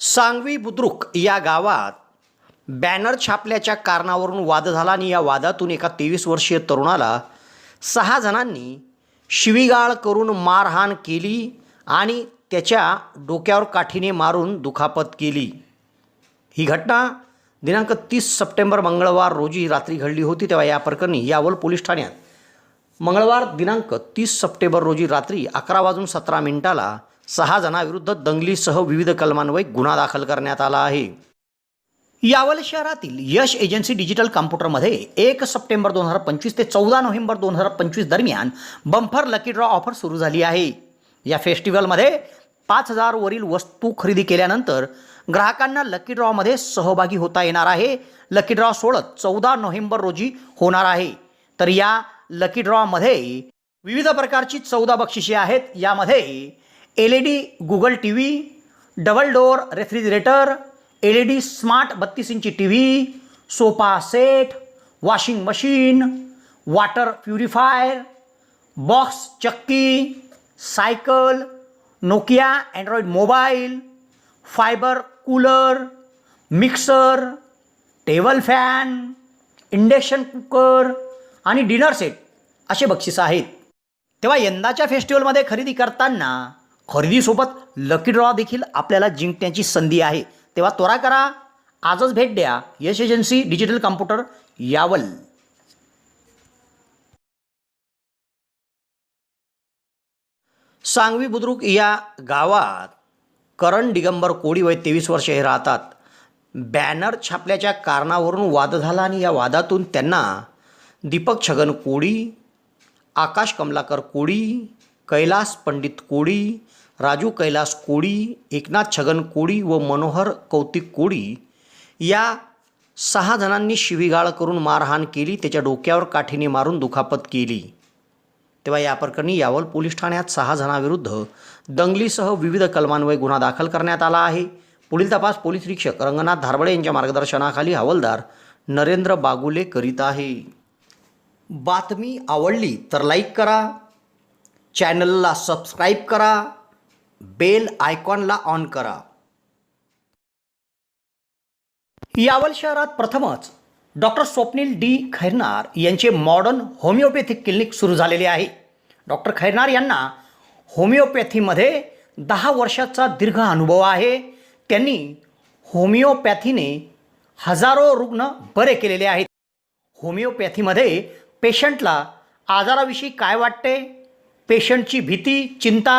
सांगवी बुद्रुक या गावात बॅनर छापल्याच्या कारणावरून वाद झाला आणि या वादातून एका तेवीस वर्षीय तरुणाला सहा जणांनी शिवीगाळ करून मारहाण केली आणि त्याच्या डोक्यावर काठीने मारून दुखापत केली. ही घटना दिनांक तीस सप्टेंबर मंगळवार रोजी रात्री घडली होती तेव्हा या प्रकरणी यावल पोलीस ठाण्यात मंगळवार दिनांक तीस सप्टेंबर रोजी रात्री अकरा वाजून सतरा मिनिटाला सहा जणांविरुद्ध दंगलीसह विविध कलमान्वये गुन्हा दाखल करण्यात आला आहे. यावल शहरातील यश एजन्सी डिजिटल कॉम्प्युटरमध्ये एक सप्टेंबर दोन हजार पंचवीस ते चौदा नोव्हेंबर दोन हजार पंचवीस दरम्यान बंफर लकी ड्रॉ ऑफर सुरू झाली आहे. या फेस्टिवलमध्ये पाच हजारवरील वस्तू खरेदी केल्यानंतर ग्राहकांना लकी ड्रॉमध्ये सहभागी होता येणार आहे. लकी ड्रॉ सोळत चौदा नोव्हेंबर रोजी होणार आहे. तर या लकी ड्रॉमध्ये विविध प्रकारची चौदा बक्षिसे आहेत. यामध्ये L E D Google T V double door refrigerator L E D smart बत्तीस इंची T V sofa set washing machine water purifier box चक्की cycle Nokia Android mobile fibre cooler mixer table fan induction cooker आणि dinner set असे बक्षीस आहेत. तेव्हा यंदाच्या फेस्टिवलमध्ये खरेदी करताना खरेदीसोबत लकी ड्रॉ देखील आपल्याला जिंकण्याची संधी आहे. तेव्हा त्वरा करा. आजच भेट द्या. Yash agency digital computer Yawal. Sangvi Budruk या गावात करण दिगंबर कोळी वय तेवीस वर्ष हे राहतात. बॅनर छापल्याच्या कारणावरून वाद झाला आणि या वादातून त्यांना दीपक छगन कोळी आकाश कमलाकर कोळी कैलास पंडित कोळी राजू कैलास कोळी एकनाथ छगन कोळी व मनोहर कौतिक कोळी या सहा जणांनी शिवीगाळ करून मारहाण केली. त्याच्या डोक्यावर काठीने मारून दुखापत केली. तेव्हा या प्रकरणी यावल पोलीस ठाण्यात सहा जणांविरुद्ध दंगलीसह विविध कलमान्वये गुन्हा दाखल करण्यात आला आहे. पुढील तपास पोलीस निरीक्षक रंगनाथ धारवडे यांच्या मार्गदर्शनाखाली हवालदार नरेंद्र बागुले करीत आहे. बातमी आवडली तर लाईक करा. चॅनलला सबस्क्राईब करा. बेल आयकॉनला ऑन करा. यावल शहरात प्रथमच डॉक्टर स्वप्नील डी. खैरनार यांचे मॉडर्न होमिओपॅथिक क्लिनिक सुरू झालेले आहे. डॉक्टर खैरनार यांना होमिओपॅथीमध्ये दहा वर्षाचा दीर्घ अनुभव आहे. त्यांनी होमिओपॅथीने हजारो रुग्ण बरे केलेले आहेत. होमिओपॅथीमध्ये पेशंटला आजाराविषयी काय वाटते? पेशंटची भीती चिंता